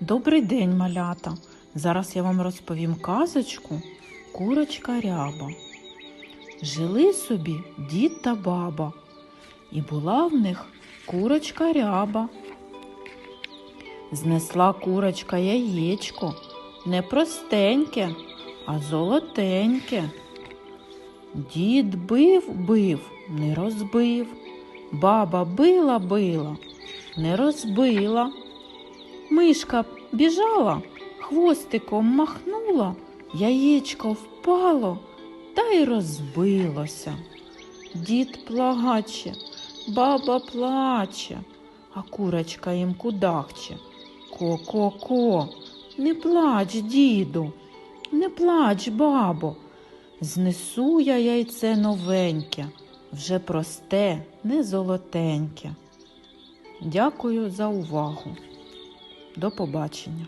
Добрий день, малята! Зараз я вам розповім казочку Курочка ряба. Жили собі дід та баба, і була в них курочка ряба. Знесла курочка яєчко, не простеньке, а золотеньке. Дід бив, бив, не розбив. Баба била, била, не розбила. Мишка біжала, хвостиком махнула, яєчко впало та й розбилося. Дід плаче, баба плаче, а курочка їм кудахче. Ко-ко-ко, не плач, діду, не плач, бабо. Знесу я яйце новеньке, вже просте, не золотеньке. Дякую за увагу. До побачення.